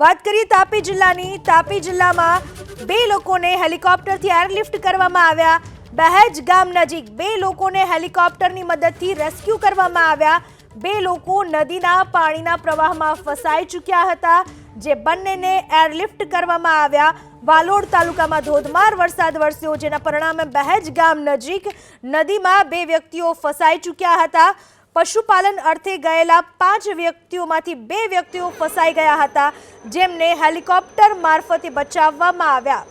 વાત કરીએ તાપી જિલ્લાની. તાપી જિલ્લામાં બે લોકોને હેલિકોપ્ટરથી એરલિફ્ટ કરવામાં આવ્યા. બહેજ ગામ નજીક બે લોકોને હેલિકોપ્ટરની મદદથી રેસ્ક્યુ કરવામાં આવ્યા. બે લોકો નદીના પાણીના પ્રવાહમાં ફસાઈ ચૂક્યા હતા, જે બંનેને એરલિફ્ટ કરવામાં આવ્યા. વાલોડ તાલુકામાં ધોધમાર વરસાદ વરસ્યો, જેના પરિણામે બહેજ ગામ નજીક નદીમાં બે વ્યક્તિઓ ફસાઈ ચૂક્યા હતા. પશુપાલન અર્થે ગયેલા પાંચ વ્યક્તિઓમાંથી બે વ્યક્તિઓ ફસાઈ ગયા હતા, જેમને હેલિકોપ્ટર મારફતે બચાવવામાં આવ્યા.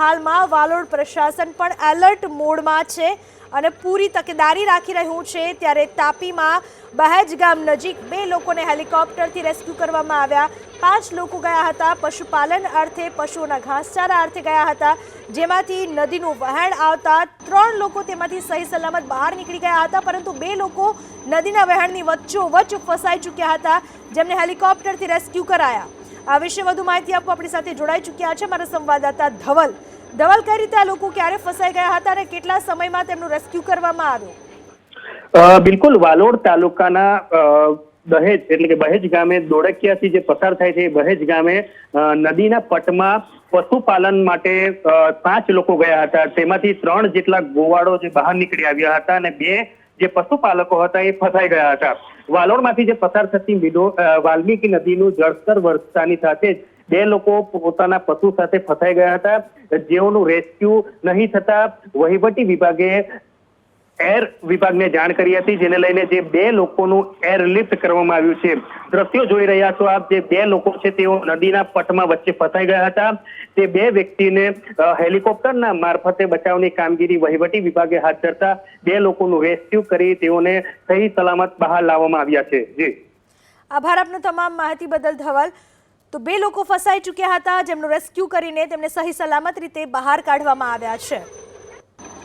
હાલમાં વાલોડ પ્રશાસન પણ એલર્ટ મોડમાં છે અને પૂરી તકેદારી રાખી રહ્યું છે ત્યારે તાપીમાં બહેજ ગામ નજીક બે લોકોને હેલિકોપ્ટરથી રેસ્ક્યુ કરવામાં આવ્યા. પાંચ લોકો ગયા હતા. પશુપાલન અર્થે પશુઓના ઘાસચારા અર્થે ગયા હતા. જેમાંથી નદીનું વહેણ આવતા ત્રણ લોકો તેમાંથી સહી સલામત બહાર નીકળી ગયા હતા, પરંતુ બે લોકો નદીના વહેણની વચ્ચોવચ્ચ ફસાઈ ચૂક્યા હતા, જેમને હેલિકોપ્ટરથી રેસ્ક્યુ કરાયા. આ વિશે વધુ માહિતી આપવા આપણી સાથે જોડાઈ ચૂક્યા છે મારા સંવાદદાતા ધવલ. ધવલ કઈ રીતે આ લોકો ક્યારે ફસાઈ ગયા હતા અને કેટલા સમયમાં તેમનું રેસ્ક્યુ કરવામાં આવ્યું? બિલકુલ. વાલોડ તાલુકાના દહેજ, એટલે કે બહેજ ગામે દોડકિયાથી જે પસાર થાય છે એ બહેજ ગામે નદીના પટમાં પશુપાલન માટે પાંચ લોકો ગયા હતા. તેમાંથી ત્રણ જેટલા ગોવાળો જે બહાર નીકળી આવ્યા હતા અને બે જે પશુપાલકો હતા એ ફસાઈ ગયા હતા. વાલોડમાંથી જે પસાર થતી વાલ્મીકી નદીનું જળસ્તર વધતાની સાથે જ બે લોકો પોતાના પશુ સાથે ફસાઈ ગયા હતા, જેઓનું રેસ્ક્યુ નહીં થતા વહીવટી વિભાગે એર વિભાગને જાણ કરી હતી, જેને લઈને જે બે લોકોનું એરલિફ્ટ કરવામાં આવ્યું છે. દ્રશ્યો જોઈ રહ્યા છો આપ, જે બે લોકો છે તેઓ નદીના પટમાં વચ્ચે ફસાઈ ગયા હતા. તે બે વ્યક્તિને હેલિકોપ્ટરના મારફતે બચાવની કામગીરી વહીવટી વિભાગે હાથ ધરતા બે લોકોનું રેસ્ક્યુ કરી તેઓને સહી સલામત બહાર લાવવામાં આવ્યા છે. જી. આભાર આપનો તમામ માહિતી બદલ ધવલ. તો બે લોકો ફસાઈ ચૂક્યા હતા, જેમનું રેસ્ક્યુ કરીને તેમને સહી સલામત રીતે બહાર કાઢવામાં આવ્યા છે.